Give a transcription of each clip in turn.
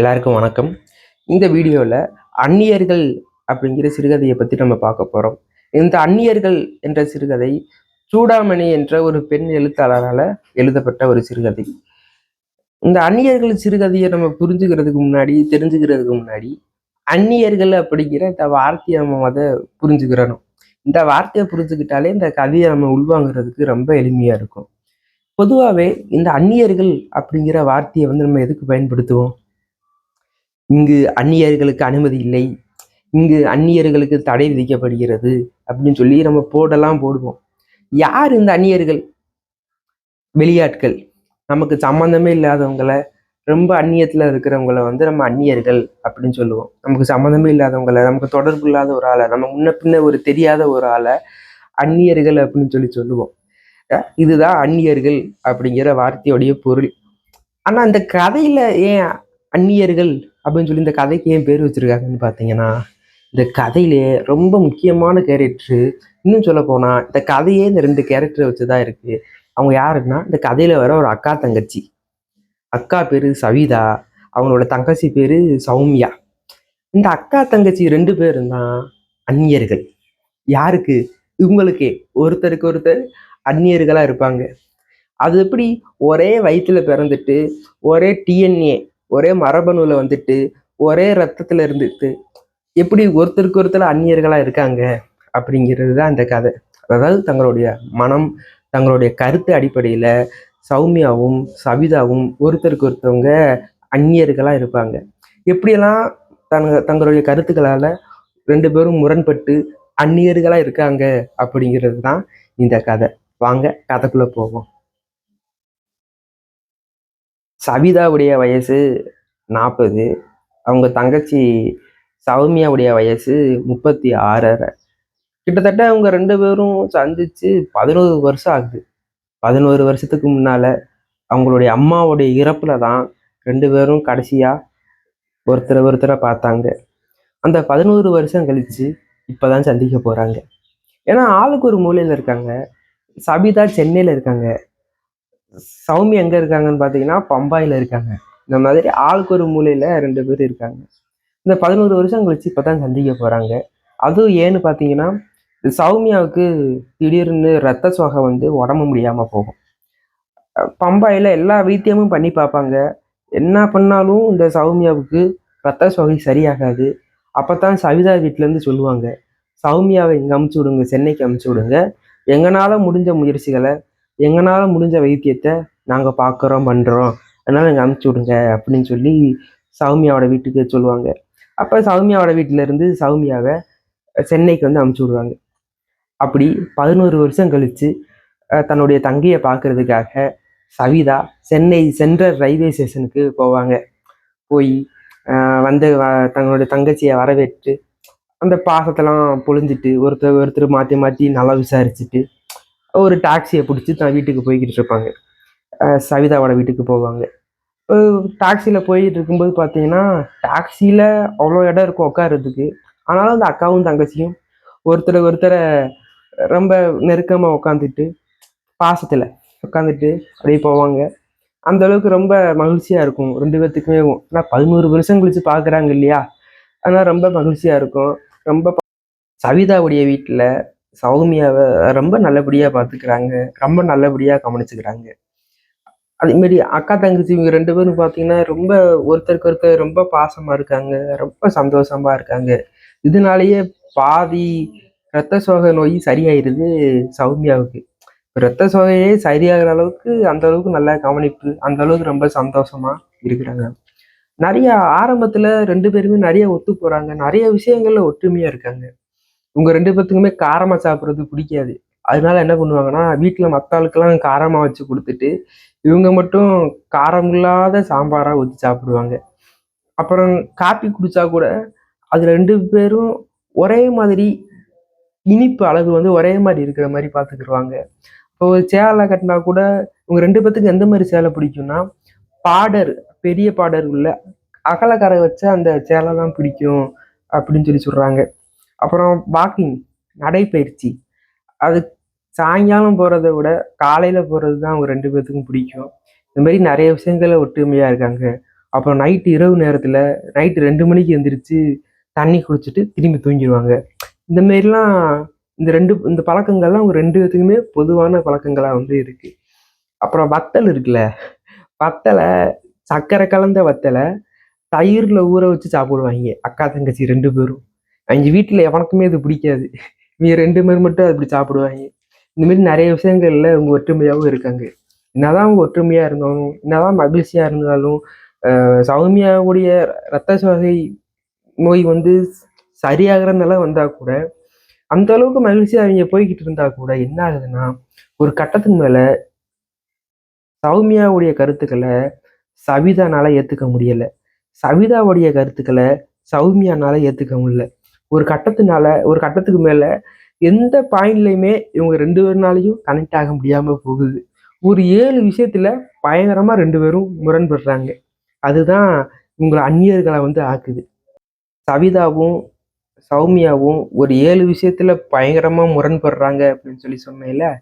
எல்லாருக்கும் வணக்கம். இந்த வீடியோவில் அந்நியர்கள் அப்படிங்கிற சிறுகதையை பற்றி நம்ம பார்க்க போகிறோம் இந்த அந்நியர்கள் என்ற சிறுகதை சூடாமணி என்ற ஒரு பெண் எழுத்தாளரால் எழுதப்பட்ட ஒரு சிறுகதை. இந்த அந்நியர்கள் சிறுகதையை நம்ம புரிஞ்சுக்கிறதுக்கு முன்னாடி தெரிஞ்சுக்கிறதுக்கு முன்னாடி அந்நியர்கள் அப்படிங்கிற இந்த வார்த்தையை நம்ம அதை புரிஞ்சுக்கிறணும். இந்த வார்த்தையை புரிஞ்சுக்கிட்டாலே இந்த கதையை நம்ம உள்வாங்கிறதுக்கு ரொம்ப எளிமையாக இருக்கும். பொதுவாகவே இந்த அந்நியர்கள் அப்படிங்கிற வார்த்தையை வந்து நம்ம எதுக்கு பயன்படுத்துவோம்? இங்கு அந்நியர்களுக்கு அனுமதி இல்லை. இங்கு அந்நியர்களுக்கு தடை விதிக்கப்படுகிறது அப்படின்னு சொல்லி நம்ம போடலாம் போடுவோம். யார் இந்த அந்நியர்கள்? வெளியாட்கள். நமக்கு சம்மந்தமே இல்லாதவங்கள ரொம்ப அந்நியத்தில் இருக்கிறவங்கள வந்து நம்ம அந்நியர்கள் அப்படின்னு சொல்லுவோம். நமக்கு சம்மந்தமே இல்லாதவங்களை நமக்கு தொடர்பு இல்லாத ஒரு ஆளை நம்ம முன்ன பின்ன ஒரு தெரியாத ஒரு ஆளை அந்நியர்கள் அப்படின்னு சொல்லி சொல்லுவோம். இதுதான் அந்நியர்கள் அப்படிங்கிற வார்த்தையோடைய பொருள். ஆனால் அந்த கதையில் ஏன் அந்நியர்கள் அப்படின்னு சொல்லி இந்த கதைக்கு ஏன் பேர் வச்சிருக்காங்கன்னு பார்த்தீங்கன்னா இந்த கதையிலே ரொம்ப முக்கியமான கேரக்டரு இன்னும் சொல்ல போனால் இந்த கதையே இந்த ரெண்டு கேரக்டரை வச்சுதான் இருக்கு. அவங்க யாருன்னா இந்த கதையில வர ஒரு அக்கா தங்கச்சி. அக்கா பேரு சவிதா அவங்களோட தங்கச்சி பேரு சௌமியா. இந்த அக்கா தங்கச்சி ரெண்டு பேரும் தான் அந்நியர்கள். யாருக்கு? இவங்களுக்கே. ஒருத்தருக்கு ஒருத்தர் அந்நியர்களா இருப்பாங்க. அது எப்படி ஒரே வயிற்றுல பிறந்துட்டு ஒரே டிஎன்ஏ ஒரே மரபணுல வந்துட்டு ஒரே ரத்தத்துல இருந்துட்டு எப்படி ஒருத்தருக்கு ஒருத்தர் அந்நியர்களா இருக்காங்க அப்படிங்கிறது தான் இந்த கதை. அதாவது தங்களுடைய மனம் தங்களுடைய கருத்து அடிப்படையில சௌமியாவும் சவிதாவும் ஒருத்தருக்கு ஒருத்தவங்க அந்நியர்களா இருப்பாங்க. எப்படியெல்லாம் தங்க தங்களுடைய கருத்துக்களால ரெண்டு பேரும் முரண்பட்டு அந்நியர்களா இருக்காங்க அப்படிங்கிறது தான் இந்த கதை. வாங்க கதைக்குள்ள போவோம். சவிதாவுடைய வயசு நாற்பது அவங்க தங்கச்சி சௌமியாவுடைய வயசு முப்பத்தி ஆறரை. கிட்டத்தட்ட அவங்க ரெண்டு பேரும் சந்திச்சு பதினோரு வருஷம் ஆகுது. பதினோரு வருஷத்துக்கு முன்னால அவங்களுடைய அம்மாவுடைய இறப்புல தான் ரெண்டு பேரும் கடைசியா ஒருத்தரை ஒருத்தரை பார்த்தாங்க. அந்த பதினோரு வருஷம் கழிச்சு இப்பதான் சந்திக்க போறாங்க. ஏன்னா ஆளுக்கு ஒரு மூலையில் இருக்காங்க. சபிதா சென்னையில் இருக்காங்க. சௌமி எங்க இருக்காங்கன்னு பாத்தீங்கன்னா பம்பாயில இருக்காங்க. இந்த மாதிரி ஆளுக்கு ஒரு மூலையில ரெண்டு பேர் இருக்காங்க. இந்த பதினோரு வருஷம் கழிச்சு இப்பதான் சந்திக்க போறாங்க. அதுவும் ஏன்னு பாத்தீங்கன்னா சௌமியாவுக்கு திடீர்னு ரத்த சோகை வந்து உடம்பு முடியாம போகும். பம்பாயில் பம்பாயில எல்லா வைத்தியமும் பண்ணி பார்ப்பாங்க. என்ன பண்ணாலும் இந்த சௌமியாவுக்கு ரத்த சோகை சரியாகாது. அப்பதான் சவிதா வீட்டிலேருந்து இருந்து சொல்லுவாங்க சௌமியாவை இங்க அமுச்சு விடுங்க சென்னைக்கு அமுச்சு விடுங்க. எங்களால் முடிஞ்ச முயற்சிகளை எங்களால் முடிஞ்ச வைத்தியத்தை நாங்கள் பார்க்குறோம் பண்ணுறோம் அதனால் இங்க அமுச்சு விடுங்க அப்படின்னு சொல்லி சௌமியாவோட வீட்டுக்கு சொல்லுவாங்க. அப்போ சௌமியாவோட வீட்டிலேருந்து சௌமியாவை சென்னைக்கு வந்து அமுச்சு விடுவாங்க அப்படி பதினோரு வருஷம் கழித்து தன்னுடைய தங்கையை பார்க்குறதுக்காக சவிதா சென்னை சென்ட்ரல் ரயில்வே ஸ்டேஷனுக்கு போவாங்க. போய் வந்து வ- தங்களுடைய தங்கச்சியை வரவேற்று அந்த பாசத்தெல்லாம் பொழிஞ்சிட்டு ஒருத்தர் ஒருத்தர் மாற்றி மாற்றி நல்லா விசாரிச்சுட்டு ஒரு டாக்ஸியை பிடிச்சி தான் வீட்டுக்கு போய்கிட்டு இருப்பாங்க. சவிதாவோட வீட்டுக்கு போவாங்க. டாக்ஸியில் போயிட்டு இருக்கும்போது பார்த்தீங்கன்னா டாக்ஸியில் அவ்வளோ இடம் இருக்கும் உட்கார்றதுக்கு ஆனாலும் அந்த அக்காவும் தங்கச்சியும் ஒருத்தரை ஒருத்தரை ரொம்ப நெருக்கமாக உட்காந்துட்டு பாசத்தில் உட்காந்துட்டு அப்படியே போவாங்க. அந்த அளவுக்கு ரொம்ப மகிழ்ச்சியாக இருக்கும். ரெண்டு பேர்த்துக்குமே ஆனால் பதினோரு வருஷம் கழிச்சு பார்க்குறாங்க இல்லையா? ஆனால் ரொம்ப மகிழ்ச்சியாக இருக்கும். ரொம்ப சவிதாவுடைய வீட்டில் சௌமியாவை ரொம்ப நல்லபடியாக பார்த்துக்கிறாங்க ரொம்ப நல்லபடியாக கவனிச்சுக்கிறாங்க. அதேமாரி அக்கா தங்கச்சி இவங்க ரெண்டு பேரும் பார்த்தீங்கன்னா ரொம்ப ஒருத்தருக்கு ஒருத்தர் ரொம்ப பாசமாக இருக்காங்க. ரொம்ப சந்தோஷமாக இருக்காங்க. இதனாலேயே பாதி ரத்த சோகை நோய் சரியாயிருது சௌமியாவுக்கு. இரத்த ரத்த சோகையே சரியாகிற அளவுக்கு அந்த அளவுக்கு நல்லா கவனிப்பு அந்த அளவுக்கு ரொம்ப சந்தோஷமா இருக்கிறாங்க. நிறைய ஆரம்பத்துல ரெண்டு பேருமே நிறைய ஒத்து போறாங்க. நிறைய விஷயங்கள்ல ஒற்றுமையா இருக்காங்க. இவங்க ரெண்டு பேர்த்துக்குமே காரமாக சாப்பிட்றது பிடிக்காது. அதனால என்ன பண்ணுவாங்கன்னா வீட்டில் மற்ற ஆளுக்கெல்லாம் காரமாக வச்சு கொடுத்துட்டு இவங்க மட்டும் காரம் இல்லாத சாம்பாராக ஊற்றி சாப்பிடுவாங்க. அப்புறம் காப்பி குடித்தா கூட அது ரெண்டு பேரும் ஒரே மாதிரி இனிப்பு அளவு வந்து ஒரே மாதிரி இருக்கிற மாதிரி பார்த்துக்கிடுவாங்க இப்போ ஒரு சேலை கட்டினா கூட இவங்க ரெண்டு பேர்த்துக்கு எந்த மாதிரி சேலை பிடிக்கும்னா பாடர் பெரிய பாடர் உள்ள அகலக்கரை வச்ச அந்த சேலை தான் பிடிக்கும் அப்படின்னு சொல்லி சொல்கிறாங்க அப்புறம் வாக்கிங் நடைப்பயிற்சி. அது சாயங்காலம் போகிறத விட காலையில் போகிறது தான் அவங்க ரெண்டு பேர்த்துக்கும் பிடிக்கும். இந்த மாதிரி நிறைய விஷயங்கள்ல ஒற்றுமையாக இருக்காங்க. அப்புறம் நைட்டு இரவு நேரத்தில் நைட்டு ரெண்டு மணிக்கு எந்திரிச்சு தண்ணி குடிச்சிட்டு திரும்பி தூங்கிடுவாங்க இந்த மாரிலாம் இந்த ரெண்டு இந்த பழக்கங்கள்லாம் அவங்க ரெண்டு பேத்துக்குமே பொதுவான பழக்கங்களாக வந்து இருக்குது அப்புறம் வத்தல் இருக்குல்ல வத்தலை சர்க்கரை கலந்த வத்தலை தயிரில் ஊற வச்சு சாப்பிடுவாங்க. அக்கா தங்கச்சி ரெண்டு பேரும். அவங்க வீட்டில் எவனுக்குமே அது பிடிக்காது. இவங்க ரெண்டு பேர் மட்டும் அப்படி சாப்பிடுவாங்க. இந்தமாரி நிறைய விஷயங்கள்ல அவங்க ஒற்றுமையாகவும் இருக்காங்க. என்னதான் அவங்க ஒற்றுமையாக இருந்தாலும் என்னதான் மகிழ்ச்சியாக இருந்தாலும் சௌமியாவுடைய ரத்த சோகை நோய் வந்து சரியாகிற நிலை வந்தால் கூட அந்த அளவுக்கு மகிழ்ச்சியாக அவங்க போய்கிட்டு இருந்தா கூட என்ன ஆகுதுன்னா ஒரு கட்டத்துக்கு மேலே சௌமியாவுடைய கருத்துக்களை சவிதானால ஏற்றுக்க முடியல. சவிதாவுடைய கருத்துக்களை சௌமியானால ஏற்றுக்க முடியல. ஒரு கட்டத்தினால ஒரு கட்டத்துக்கு மேல எந்த பாயிண்ட்லையுமே இவங்க ரெண்டு பேர்னாலையும் கனெக்ட் ஆக முடியாம போகுது. ஒரு ஏழு விஷயத்துல பயங்கரமா ரெண்டு பேரும் முரண்படுறாங்க. அதுதான் இவங்களை அந்நியர்களை வந்து ஆக்குது. சவிதாவும் சௌமியாவும் ஒரு ஏழு விஷயத்துல பயங்கரமா முரண்படுறாங்க அப்படின்னு சொல்லி சொன்னேன்ல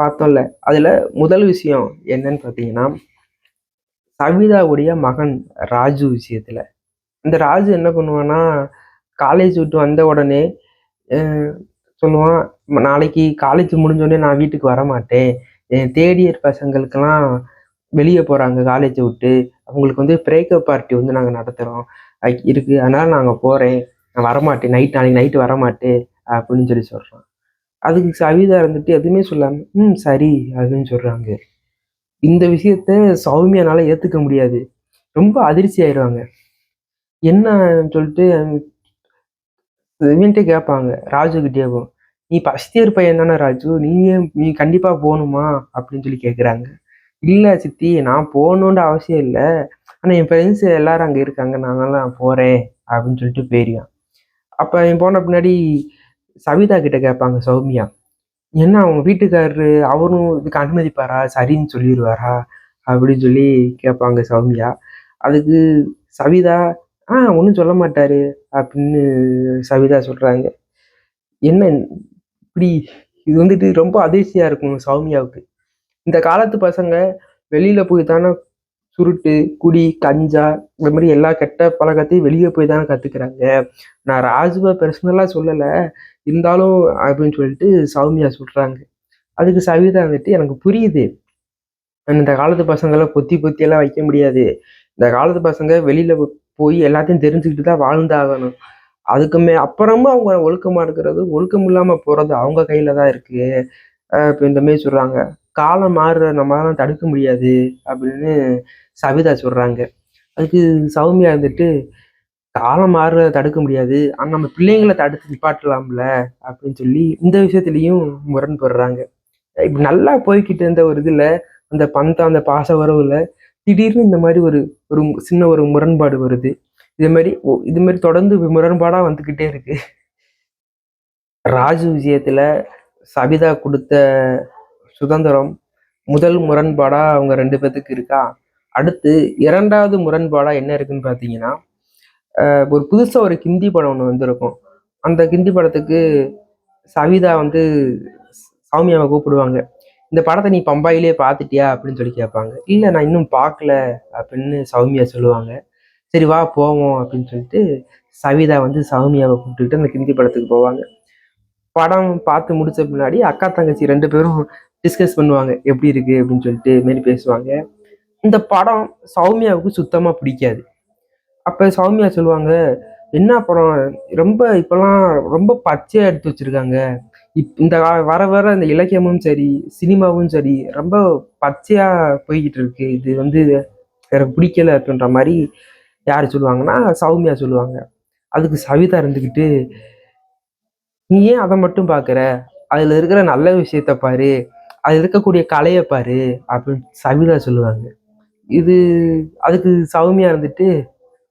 பார்த்தோம்ல. அதுல முதல் விஷயம் என்னன்னு பார்த்தீங்கன்னா சவிதாவுடைய மகன் ராஜு விஷயத்துல. இந்த ராஜு என்ன பண்ணுவான்னா காலேஜ் விட்டு வந்த உடனே சொல்லுவான் நாளைக்கு காலேஜ் முடிஞ்சோடனே நான் வீட்டுக்கு வர மாட்டேன் என் தேர்ட் இயர் பசங்களுக்கெல்லாம் வெளியே போகிறாங்க காலேஜை விட்டு. அவங்களுக்கு வந்து பிரேக்கப் பார்ட்டி வந்து நாங்கள் நடத்துகிறோம் இருக்குது அதனால் நாங்கள் போகிறேன் நான் வரமாட்டேன். நைட் நாளைக்கு நைட்டு வரமாட்டேன். அப்படின்னு சொல்லி சொல்கிறான் அதுக்கு சவிதா இருந்துட்டு எதுவுமே சொல்லாமல் ம் சரி அப்படின்னு சொல்கிறாங்க இந்த விஷயத்த சௌமியானால் ஏற்றுக்க முடியாது. ரொம்ப அதிர்ச்சி ஆயிடுவாங்க என்ன சொல்லிட்டு இவன்ட்டே கேட்பாங்க ராஜு கிட்டேவும் நீ ஃபஸ்ட் இயர் பையன் தானே ராஜு நீ நீ கண்டிப்பாக போகணுமா? அப்படின்னு சொல்லி கேட்குறாங்க இல்லை சித்தி நான் போகணுன்ற அவசியம் இல்லை. ஆனால் என் ஃப்ரெண்ட்ஸ் எல்லாரும் அங்கே இருக்காங்க. நாங்கெல்லாம் நான் போகிறேன் அப்படின்னு சொல்லிட்டு போயிருக்கான் அப்போ என் போன பின்னாடி சவிதா கிட்ட கேட்பாங்க சௌமியா என்ன அவங்க வீட்டுக்காரரு அவரும் இதுக்கு அனுமதிப்பாரா? சரின்னு சொல்லிடுவாரா அப்படின்னு சொல்லி கேட்பாங்க சௌமியா. அதுக்கு சவிதா ஆ ஒன்றும் சொல்ல மாட்டார் அப்படின்னு சவிதா சொல்கிறாங்க என்ன இப்படி இது வந்துட்டு ரொம்ப அதிர்ச்சியாக இருக்கும் சௌமியாவுக்கு. இந்த காலத்து பசங்க வெளியில் போய் தானே சுருட்டு குடி கஞ்சா இந்த மாதிரி எல்லா கெட்ட பழக்கத்தையும் வெளியே போய் தானே கற்றுக்குறாங்க நான் ராஜுவை பர்சனலாக சொல்லலை இருந்தாலும் அப்படின்னு சொல்லிட்டு சௌமியா சொல்கிறாங்க அதுக்கு சவிதா வந்துட்டு எனக்கு புரியுது. இந்த காலத்து பசங்களை பொத்தி பொத்தியெல்லாம் வைக்க முடியாது. இந்த காலத்து பசங்க வெளியில் போய் எல்லாத்தையும் தெரிஞ்சுக்கிட்டு தான் வாழ்ந்தாகணும். அதுக்குமே அப்புறமா அவங்க ஒழுக்கமாக இருக்கிறது ஒழுக்கம் இல்லாமல் போகிறது அவங்க கையில் தான் இருக்குது இப்போ இந்த மாதிரி சொல்கிறாங்க காலம் மாறுற நம்மளால தடுக்க முடியாது அப்படின்னு சவிதா சொல்கிறாங்க அதுக்கு சௌமியா இருந்துட்டு காலம் மாறுறத தடுக்க முடியாது. ஆனால் நம்ம பிள்ளைங்களை தடுத்து நிப்பாட்டலாம்ல அப்படின்னு சொல்லி இந்த விஷயத்துலையும் முரண்படுறாங்க. இப்படி நல்லா போய்கிட்டு இருந்த ஒரு இதில் அந்த பந்தம் அந்த பாச உறவுல திடீர்னு இந்த மாதிரி ஒரு ஒரு சின்ன ஒரு முரண்பாடு வருது. இது மாதிரி ஒ- இது மாதிரி தொடர்ந்து முரண்பாடாக வந்துக்கிட்டே இருக்கு. ராஜு விஷயத்தில் சபிதா கொடுத்த சுதந்திரம் முதல் முரண்பாடாக அவங்க ரெண்டு பேத்துக்கு இருக்கா? அடுத்து இரண்டாவது முரண்பாடாக என்ன இருக்குன்னு பார்த்தீங்கன்னா ஒரு புதுசாக ஒரு கிந்தி படம் ஒன்று வந்திருக்கும். அந்த கிந்தி படத்துக்கு சவிதா வந்து சாமியாவை கூப்பிடுவாங்க. இந்த படத்தை நீ பம்பாயிலே பார்த்துட்டியா அப்படின்னு சொல்லி கேட்பாங்க. இல்லை நான் இன்னும் பார்க்கல அப்படின்னு சௌமியா சொல்லுவாங்க. சரி வா போவோம் அப்படின்னு சொல்லிட்டு சவிதா வந்து சௌமியாவை கூப்பிட்டுக்கிட்டு அந்த கிந்தி படத்துக்கு போவாங்க. படம் பார்த்து முடிச்ச முன்னாடி அக்கா தங்கச்சி ரெண்டு பேரும் டிஸ்கஸ் பண்ணுவாங்க. எப்படி இருக்கு? அப்படின்னு சொல்லிட்டு மாரி பேசுவாங்க. இந்த படம் சௌமியாவுக்கு சுத்தமாக பிடிக்காது. அப்போ சௌமியா சொல்லுவாங்க என்ன படம்? ரொம்ப இப்போலாம் ரொம்ப பச்சையாக எடுத்து வச்சிருக்காங்க. இப் இந்த வர வர இந்த இலக்கியமும் சரி சினிமாவும் சரி ரொம்ப பச்சையா போய்கிட்டு இருக்கு இது வந்து எனக்கு பிடிக்கல அப்படின்ற மாதிரி யார் சொல்லுவாங்கன்னா சௌமியா சொல்லுவாங்க. அதுக்கு சவிதா இருந்துக்கிட்டு நீ ஏன் அதை மட்டும் பார்க்குற அதில் இருக்கிற நல்ல விஷயத்த பாரு. அதில் இருக்கக்கூடிய கலையை பாரு. அப்படின்னு சவிதா சொல்லுவாங்க. இது அதுக்கு சௌமியா இருந்துட்டு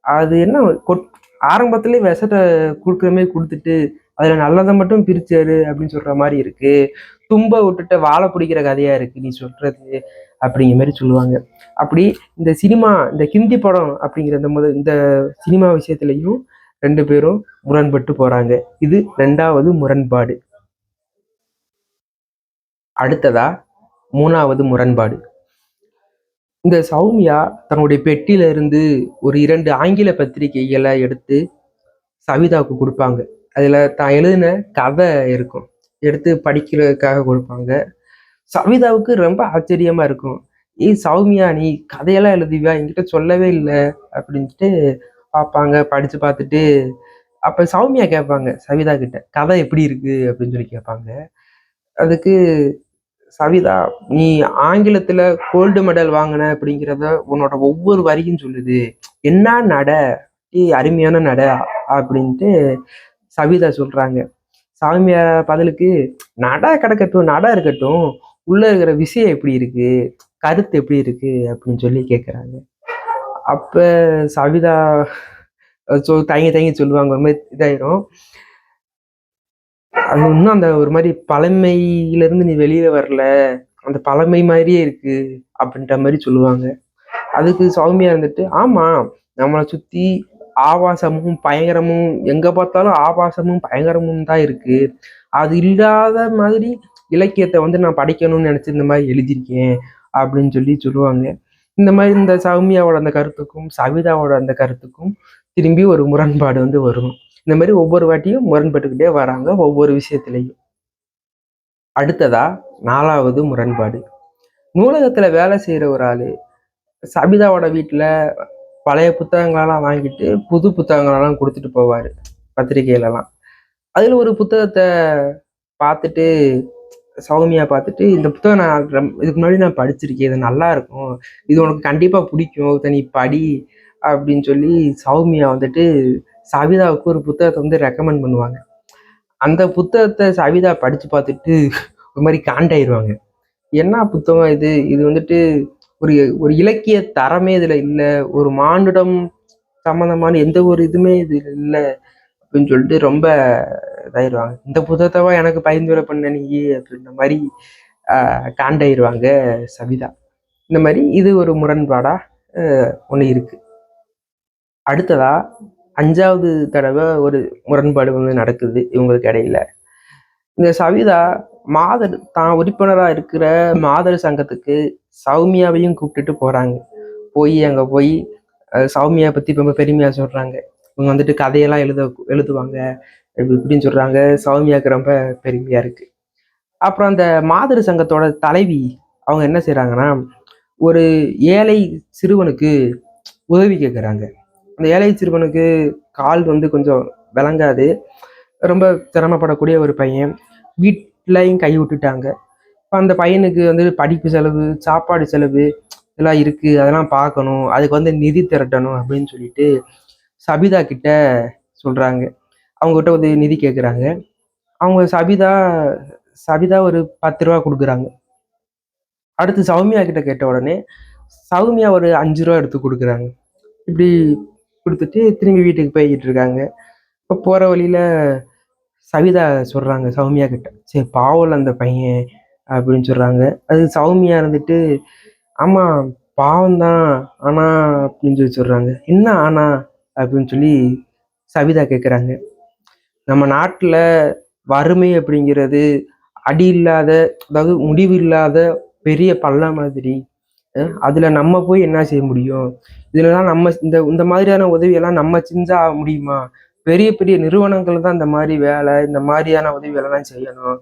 அது என்ன கொட் ஆரம்பத்துலேயே விஷத்தை கொடுக்குற மாதிரி கொடுத்துட்டு அதுல நல்லதை மட்டும் பிரிச்சாரு அப்படின்னு சொல்ற மாதிரி இருக்கு. தும்ப விட்டுட்டு வாழை பிடிக்கிற கதையா இருக்கு நீ சொல்றது அப்படிங்கிற மாதிரி சொல்லுவாங்க. அப்படி இந்த சினிமா இந்த ஹிந்தி படம் அப்படிங்கிற இந்த முத இந்த சினிமா விஷயத்துலையும் ரெண்டு பேரும் முரண்பட்டு போறாங்க. இது ரெண்டாவது முரண்பாடு. அடுத்ததா மூணாவது முரண்பாடு. இந்த சௌமியா தன்னுடைய பெட்டியில இருந்து ஒரு இரண்டு ஆங்கில பத்திரிகைகளை எடுத்து சவிதாவுக்கு கொடுப்பாங்க. அதில் தான் எழுதின கதை இருக்கும். எடுத்து படிக்கிறதுக்காக கொடுப்பாங்க. சவிதாவுக்கு ரொம்ப ஆச்சரியமாக இருக்கும். ஏ சௌமியா நீ கதையெல்லாம் எழுதுவியா? என்கிட்ட சொல்லவே இல்லை. அப்படின்ட்டு பார்ப்பாங்க படித்து பார்த்துட்டு. அப்போ சௌமியா கேட்பாங்க சவிதா கிட்ட கதை எப்படி இருக்கு? அப்படின்னு சொல்லி கேட்பாங்க. அதுக்கு சவிதா நீ ஆங்கிலத்தில் கோல்டு மெடல் வாங்கின அப்படிங்கிறத உன்னோட ஒவ்வொரு வரியும் சொல்லுது. என்ன நட? அருமையான நட அப்படின்ட்டு சவிதா சொல்றாங்க. சாமியார் பதிலுக்கு நடா கிடக்கட்டும் நடா இருக்கட்டும் உள்ள இருக்கிற விஷயம் எப்படி இருக்கு கருத்து எப்படி இருக்கு அப்படின்னு சொல்லி கேட்குறாங்க அப்ப சவிதா சொ தயங்கி தயங்கி சொல்லுவாங்க. ஒரு மாதிரி இதாயிரும். அது இன்னும் அந்த ஒரு மாதிரி பழமையிலேருந்து நீ வெளியில வரல அந்த பழமை மாதிரியே இருக்கு அப்படின்ற மாதிரி சொல்லுவாங்க. அதுக்கு சௌமியா இருந்துட்டு ஆமா நம்மளை சுத்தி ஆபாசமும் பயங்கரமும் எங்க பார்த்தாலும் ஆபாசமும் பயங்கரமும் தான் இருக்கு. அது இல்லாத மாதிரி இலக்கியத்தை வந்து நான் படிக்கணும்னு நினச்சி இந்த மாதிரி எழுதியிருக்கேன் அப்படின்னு சொல்லி சொல்லுவாங்க. இந்த மாதிரி இந்த சௌமியாவோட அந்த கருத்துக்கும் சவிதாவோட அந்த கருத்துக்கும் திரும்பி ஒரு முரண்பாடு வந்து வரும். இந்த மாதிரி ஒவ்வொரு வாட்டியும் முரண்பட்டுக்கிட்டே வராங்க ஒவ்வொரு விஷயத்திலையும். அடுத்ததா நாலாவது முரண்பாடு. நூலகத்தில் வேலை செய்கிற ஒரு ஆள் சபிதாவோட வீட்டில் பழைய புத்தகங்களெல்லாம் வாங்கிட்டு புது புத்தகங்களெல்லாம் கொடுத்துட்டு போவார் பத்திரிகையிலலாம். அதில் ஒரு புத்தகத்தை பார்த்துட்டு சௌமியா பார்த்துட்டு இந்த புத்தகம் நான் இதுக்கு முன்னாடி நான் படிச்சிருக்கேன் இது நல்லா இருக்கும் இது உனக்கு கண்டிப்பாக பிடிக்கும் தனி படி அப்படின்னு சொல்லி சௌமியா வந்துட்டு சவிதாவுக்கு ஒரு புத்தகத்தை வந்து ரெக்கமெண்ட் பண்ணுவாங்க. அந்த புத்தகத்தை சவிதா படித்து பார்த்துட்டு ஒரு மாதிரி காண்டாயிருவாங்க. என்ன புத்தகம் இது? இது வந்துட்டு ஒரு ஒரு இலக்கிய தரமே இதுல இல்லை. ஒரு மானுடம் சம்பந்தமான எந்த ஒரு இதுவுமே இது இல்லை அப்படின்னு சொல்லிட்டு ரொம்ப இதாயிருவாங்க. இந்த புத்தகத்தவா எனக்கு பரிந்துரை பண்ண நீ அப்படின்ற மாதிரி ஆஹ் காண்டாயிருவாங்க சவிதா. இந்த மாதிரி இது ஒரு முரண்பாடா ஒன்று இருக்கு. அடுத்ததா அஞ்சாவது தடவை ஒரு முரண்பாடு வந்து நடக்குது இவங்களுக்கு இடையில. இந்த சவிதா மாதர் தான் உறுப்பினராக இருக்கிற மாதர் சங்கத்துக்கு சௌமியாவையும் கூப்பிட்டுட்டு போகிறாங்க போய் அங்கே போய் சௌமியா பற்றி ரொம்ப பெருமையாக சொல்கிறாங்க இவங்க வந்துட்டு கதையெல்லாம் எழுத எழுதுவாங்க இப்படி இப்படின்னு சொல்கிறாங்க சௌமியாவுக்கு ரொம்ப பெருமையாக இருக்குது அப்புறம் அந்த மாதர் சங்கத்தோட தலைவி அவங்க என்ன செய்கிறாங்கன்னா ஒரு ஏழை சிறுவனுக்கு உதவி கேட்குறாங்க அந்த ஏழை சிறுவனுக்கு கால் வந்து கொஞ்சம் விளங்காது. ரொம்ப சிரமப்படக்கூடிய ஒரு பையன். வீட் வீட்லையும் கை விட்டுட்டாங்க. இப்போ அந்த பையனுக்கு வந்து படிப்பு செலவு சாப்பாடு செலவு இதெல்லாம் இருக்குது அதெல்லாம் பார்க்கணும் அதுக்கு வந்து நிதி திரட்டணும் அப்படின்னு சொல்லிட்டு சபிதா கிட்ட சொல்கிறாங்க அவங்க கிட்ட நிதி கேட்குறாங்க அவங்க சபிதா சபிதா ஒரு பத்து ரூபா கொடுக்குறாங்க. அடுத்து சௌமியா கிட்ட கேட்ட உடனே சௌமியா ஒரு அஞ்சு ரூபா எடுத்து கொடுக்குறாங்க. இப்படி கொடுத்துட்டு திரும்பி வீட்டுக்கு போய்கிட்டு இருக்காங்க. இப்போ போகிற வழியில் சவிதா சொல்கிறாங்க சௌமியா கிட்ட. சரி பாவம் அந்த பையன் அப்படின்னு சொல்கிறாங்க அது சௌமியா இருந்துட்டு ஆமாம் பாவம்தான் ஆனா அப்படின்னு சொல்லி சொல்கிறாங்க என்ன ஆனா அப்படின்னு சொல்லி சவிதா கேட்குறாங்க நம்ம நாட்டில் வறுமை அப்படிங்கிறது அடி இல்லாத அதாவது முடிவு இல்லாத பெரிய பள்ளம் மாதிரி. அதில் நம்ம போய் என்ன செய்ய முடியும்? இதில் தான் நம்ம இந்த இந்த மாதிரியான உதவியெல்லாம் நம்ம செஞ்சால் முடியுமா? பெரிய பெரிய நிறுவனங்கள் தான் இந்த மாதிரி வேலை இந்த மாதிரியான உதவி எல்லாம் செய்யணும்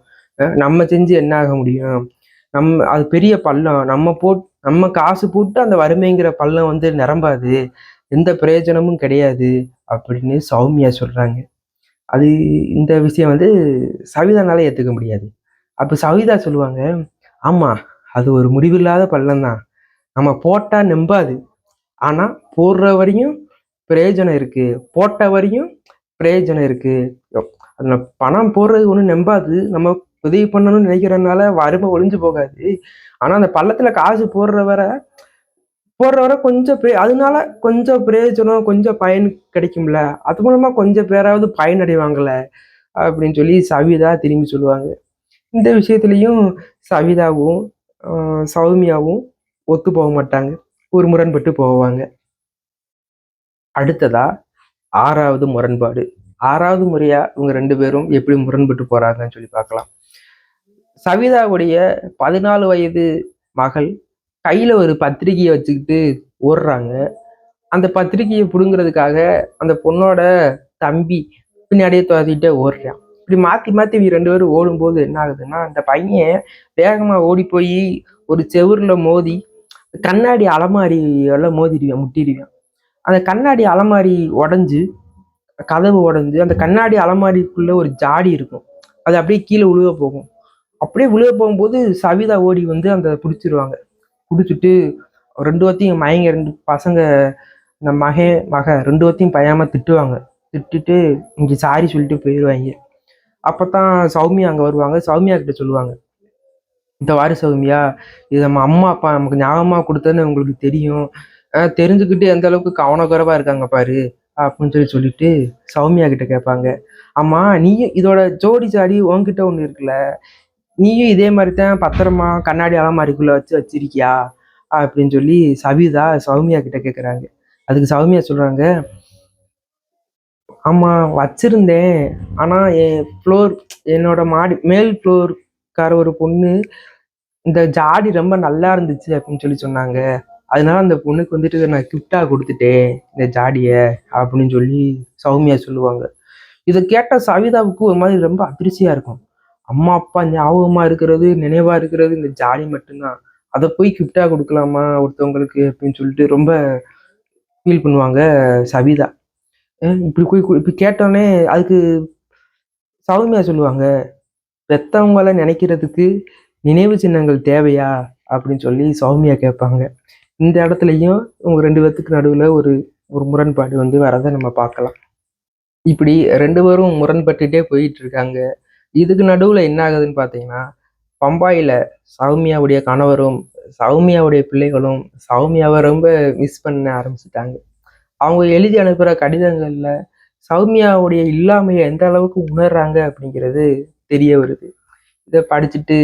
நம்ம செஞ்சு என்ன ஆக முடியும்? நம்ம அது பெரிய பள்ளம். நம்ம போட் நம்ம காசு போட்டு அந்த வறுமைங்கிற பள்ளம் வந்து நிரம்பாது. எந்த பிரயோஜனமும் கிடையாது அப்படின்னு சௌமியா சொல்கிறாங்க அது இந்த விஷயம் வந்து சவிதானால ஏற்றுக்க முடியாது. அப்போ சவிதா சொல்லுவாங்க ஆமாம் அது ஒரு முடிவில்லாத பள்ளம் தான். நம்ம போட்டால் நம்பாது. ஆனால் போடுற வரையும் பிரயோஜனம் இருக்கு. போட்ட வரையும் பிரயோஜனம் இருக்கு. அதில் பணம் போடுறது ஒன்றும் நம்பாது. நம்ம உதவி பண்ணணும்னு நினைக்கிறதுனால வறுமை ஒளிஞ்சு போகாது. ஆனால் அந்த பள்ளத்தில் காசு போடுற வர போடுற வரை கொஞ்சம் பிரே அதனால கொஞ்சம் பிரயோஜனம் கொஞ்சம் பயன் கிடைக்கும்ல. அது மூலமாக கொஞ்சம் பேராவது பயனடைவாங்கல்ல அப்படின்னு சொல்லி சவிதா திரும்பி சொல்லுவாங்க. இந்த விஷயத்துலையும் சவிதாவும் சௌமியாவும் ஒத்து போக மாட்டாங்க. ஒரு முரண்பட்டு போவாங்க. அடுத்ததா ஆறாவது முரண்பாடு. ஆறாவது முறையா இவங்க ரெண்டு பேரும் எப்படி முரண்பட்டு போறாங்கன்னு சொல்லி பார்க்கலாம். சவிதாவுடைய பதினாலு வயது மகள் கையில ஒரு பத்திரிகையை வச்சுக்கிட்டு ஓடுறாங்க. அந்த பத்திரிக்கையை பிடுங்கிறதுக்காக அந்த பொண்ணோட தம்பி பின்னாடியே துரத்திட்டே ஓடுறான். இப்படி மாத்தி மாத்தி இவங்க ரெண்டு பேரும் ஓடும்போது என்ன ஆகுதுன்னா அந்த பையன் வேகமா ஓடி போய் ஒரு செவுரில் மோதி கண்ணாடி அலமாரி எல்லாம் மோதிடுவான் முட்டிடுவான். அந்த கண்ணாடி அலமாரி உடஞ்சி கதவு உடஞ்சி அந்த கண்ணாடி அலமாரிக்குள்ளே ஒரு ஜாடி இருக்கும். அது அப்படியே கீழே உழுவ போகும். அப்படியே உழுவ போகும்போது சவிதா ஓடி வந்து அந்த பிடிச்சிருவாங்க. பிடிச்சிட்டு ரெண்டு வாத்தையும் மயங்க ரெண்டு பசங்க இந்த மகே மக ரெண்டு வாத்தையும் பயாமல் திட்டுவாங்க. திட்டுட்டு இங்கே சாரி சொல்லிட்டு போயிடுவாங்க அப்பதான் சௌமியா அங்கே வருவாங்க. சௌமியா கிட்ட சொல்லுவாங்க. இந்த வாரி சௌமியா இது நம்ம அம்மா அப்பா நமக்கு ஞாபகமாக கொடுத்ததுன்னு உங்களுக்கு தெரியும். தெரிஞ்சுக்கிட்டு எந்த அளவுக்கு கவனக்குறைவாக இருக்காங்க பாரு அப்படின்னு சொல்லி சொல்லிட்டு சௌமியா கிட்ட கேட்பாங்க. அம்மா நீயும் இதோட ஜோடி ஜாடி உன்கிட்ட ஒன்று இருக்குல்ல நீயும் இதே மாதிரி தான் பத்திரமா கண்ணாடி அலமாரிக்குள்ள வச்சு வச்சிருக்கியா அப்படின்னு சொல்லி சவிதா சௌமியா கிட்ட கேட்குறாங்க அதுக்கு சௌமியா சொல்றாங்க ஆமா வச்சிருந்தேன். ஆனா என் ஃப்ளோர் என்னோட மாடி மேல் ஃப்ளோர்கார ஒரு பொண்ணு இந்த ஜாடி ரொம்ப நல்லா இருந்துச்சு அப்படின்னு சொல்லி சொன்னாங்க. அதனால அந்த பொண்ணுக்கு வந்துட்டு நான் கிஃப்டாக கொடுத்துட்டேன் இந்த ஜாடியை அப்படின்னு சொல்லி சௌமியா சொல்லுவாங்க. இதை கேட்ட சவிதாவுக்கு ஒரு மாதிரி ரொம்ப அதிர்ச்சியாக இருக்கும். அம்மா அப்பா ஞாபகமாக இருக்கிறது நினைவாக இருக்கிறது இந்த ஜாடி மட்டும்தான். அதை போய் கிஃப்டாக கொடுக்கலாமா ஒருத்தவங்களுக்கு அப்படின்னு சொல்லிட்டு ரொம்ப ஃபீல் பண்ணுவாங்க சவிதா. இப்படி போய் இப்படி கேட்டோடனே அதுக்கு சௌமியா சொல்லுவாங்க பெத்தவங்கள நினைக்கிறதுக்கு நினைவு சின்னங்கள் தேவையா? அப்படின்னு சொல்லி சௌமியா கேட்பாங்க. இந்த இடத்துலையும் உங்க ரெண்டு பேர்த்துக்கு நடுவில் ஒரு ஒரு முரண்பாடு வந்து வரதை நம்ம பார்க்கலாம். இப்படி ரெண்டு பேரும் முரண்பட்டுட்டே போயிட்டு இருக்காங்க இதுக்கு நடுவில் என்ன ஆகுதுன்னு பார்த்தீங்கன்னா பம்பாயில் சௌமியாவுடைய கணவரும் சௌமியாவுடைய பிள்ளைகளும் சௌமியாவை ரொம்ப மிஸ் பண்ண ஆரம்பிச்சிட்டாங்க. அவங்க எழுதி அனுப்புகிற கடிதங்களில் சௌமியாவுடைய இல்லாமையை எந்த அளவுக்கு உணர்றாங்க அப்படிங்கிறது தெரிய வருது. இதை படிச்சுட்டு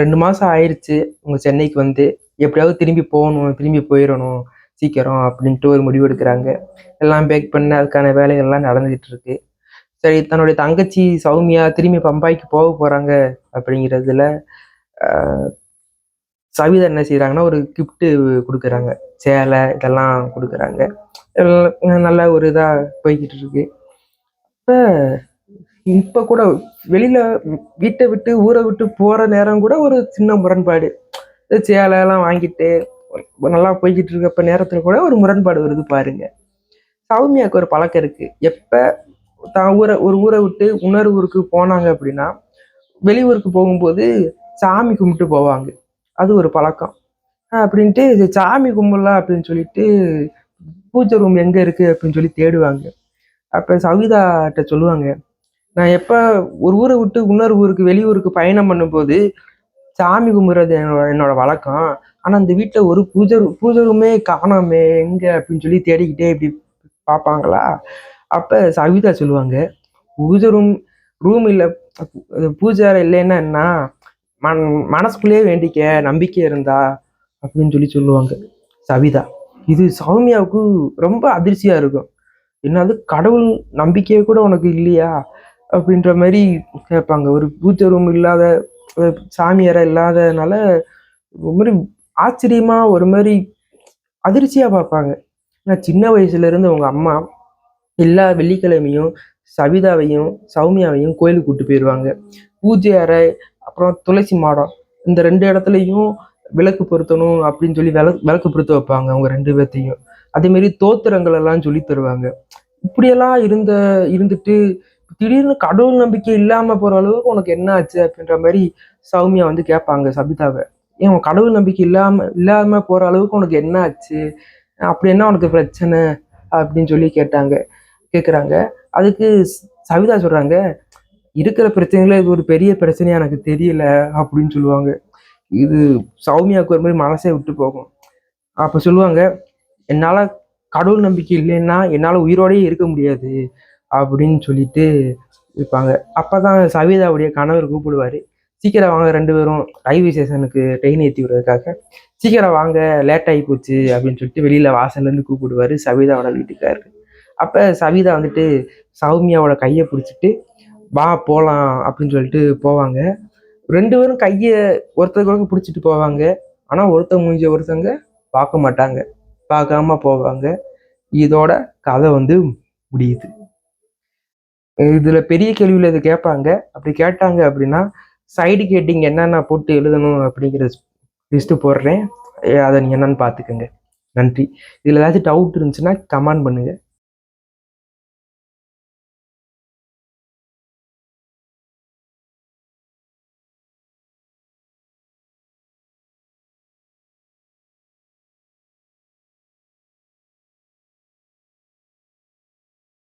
ரெண்டு மாதம் ஆயிடுச்சு அவங்க சென்னைக்கு வந்து. எப்படியாவது திரும்பி போகணும் திரும்பி போயிடணும் சீக்கிரம் அப்படின்ட்டு ஒரு முடிவு எடுக்கிறாங்க. எல்லாம் பேக் பண்ண அதுக்கான வேலைகள்லாம் நடந்துகிட்டு இருக்கு சரி தன்னுடைய தங்கச்சி சௌமியா திரும்பி பம்பாய்க்கு போக போகிறாங்க அப்படிங்கிறதுல சவிதா என்ன செய்கிறாங்கன்னா ஒரு கிஃப்ட்டு கொடுக்குறாங்க. சேலை இதெல்லாம் கொடுக்குறாங்க. எல்லாம் நல்ல ஒரு இதாக போய்கிட்டு இருக்கு இப்போ இப்போ கூட வெளியில் வீட்டை விட்டு ஊரை விட்டு போகிற நேரம் கூட ஒரு சின்ன முரண்பாடு. இந்த சேலை எல்லாம் வாங்கிட்டு நல்லா போய்கிட்டு இருக்கப்ப நேரத்தில் கூட ஒரு முரண்பாடு வருது பாருங்க. சௌமியாவுக்கு ஒரு பழக்கம் இருக்கு. எப்போ தான் ஊரை ஒரு ஊரை விட்டு இன்னொரு ஊருக்கு போனாங்க அப்படின்னா வெளியூருக்கு போகும்போது சாமி கும்பிட்டு போவாங்க. அது ஒரு பழக்கம். அப்படின்ட்டு இது சாமி கும்பிடலாம் அப்படின்னு சொல்லிட்டு பூஜை ரூம் எங்கே இருக்கு அப்படின்னு சொல்லி தேடுவாங்க. அப்போ சவிதாட்ட சொல்லுவாங்க நான் எப்போ ஒரு ஊரை விட்டு இன்னொரு ஊருக்கு வெளியூருக்கு பயணம் பண்ணும்போது சாமி கும்பிட்றது என்னோட என்னோட வழக்கம். ஆனால் அந்த வீட்டில் ஒரு பூஜை பூஜை ரூமே காணாமே எங்க அப்படின்னு சொல்லி தேடிக்கிட்டே இப்படி பார்ப்பாங்களா அப்போ சவிதா சொல்லுவாங்க பூஜை ரூம் ரூம் இல்லை பூஜை அறை இல்லைன்னா என்ன? மன் மனசுக்குள்ளேயே வேண்டிக்க நம்பிக்கை இருந்தா அப்படின்னு சொல்லி சொல்லுவாங்க சவிதா. இது சௌமியாவுக்கு ரொம்ப அதிர்ச்சியாக இருக்கும். என்னது கடவுள் நம்பிக்கையே கூட உனக்கு இல்லையா? அப்படின்ற மாதிரி கேட்பாங்க. ஒரு பூஜை ரூம் இல்லாத ஒரு சாமி அறை ஒரு மாதிரி ஆச்சரியமா ஒரு மாதிரி அதிர்ச்சியா பார்ப்பாங்க. நான் சின்ன வயசுல இருந்து உங்க அம்மா எல்லா வெள்ளிக்கிழமையும் சவிதாவையும் சௌமியாவையும் கோயிலுக்கு கூட்டு போயிடுவாங்க பூஜை அறை அப்புறம் துளசி மாடம் இந்த ரெண்டு இடத்துலையும் விளக்கு பொருத்தணும் அப்படின்னு சொல்லி விளக்கு விளக்கு பொருத்த வைப்பாங்க அவங்க ரெண்டு பேர்த்தையும். அதே மாதிரி தோத்திரங்கள் எல்லாம் சொல்லி தருவாங்க. இப்படியெல்லாம் இருந்த இருந்துட்டு திடீர்னு கடவுள் நம்பிக்கை இல்லாம போற அளவுக்கு உனக்கு என்ன ஆச்சு அப்படின்ற மாதிரி சௌமியா வந்து கேட்பாங்க சபிதாவை. ஏன் உன் கடவுள் நம்பிக்கை இல்லாம இல்லாம போற அளவுக்கு உனக்கு என்ன ஆச்சு? அப்படி என்ன உனக்கு பிரச்சனை? அப்படின்னு சொல்லி கேட்டாங்க. கேட்குறாங்க அதுக்கு சவிதா சொல்றாங்க இருக்கிற பிரச்சனைகள இது ஒரு பெரிய பிரச்சனையா எனக்கு தெரியல அப்படின்னு சொல்லுவாங்க. இது சௌமியாவுக்கு ஒரு மாதிரி மனசே விட்டு போகும். அப்ப சொல்லுவாங்க என்னால கடவுள் நம்பிக்கை இல்லைன்னா என்னால உயிரோடயே இருக்க முடியாது. அப்படின்னு சொல்லிட்டு இருப்பாங்க. அப்போ தான் சவிதாவுடைய கணவர் கூப்பிடுவாரு. சீக்கிரம் வாங்க ரெண்டு பேரும் ரயில்வே ஸ்டேஷனுக்கு ட்ரெயின் ஏற்றி விடுறதுக்காக. சீக்கிரம் வாங்க லேட் ஆகி போச்சு அப்படின்னு சொல்லிட்டு வெளியில் வாசல்லேருந்து கூப்பிடுவார் கூப்பிடுவாரு சவிதாவோட வீட்டுக்காரர். அப்போ சவிதா வந்துட்டு சௌமியாவோட கையை பிடிச்சிட்டு வா போகலாம் அப்படின்னு சொல்லிட்டு போவாங்க. ரெண்டு பேரும் கையை ஒருத்தருக்கு ஒருத்தர் பிடிச்சிட்டு போவாங்க. ஆனால் ஒருத்தர் முடிஞ்ச ஒருத்தங்க பார்க்க மாட்டாங்க. பார்க்காம போவாங்க. இதோட கதை வந்து முடியுது. இதில் பெரிய கேள்வியில் இது கேட்பாங்க. அப்படி கேட்டாங்க அப்படின்னா சைடு கேட்டிங் என்னென்ன போட்டு எழுதணும் அப்படிங்கிற லிஸ்ட்டு போடுறேன். அதை நீங்கள் என்னென்னு பார்த்துக்கோங்க. நன்றி. இதில் ஏதாச்சும் டவுட் இருந்துச்சுன்னா கமெண்ட் பண்ணுங்கள்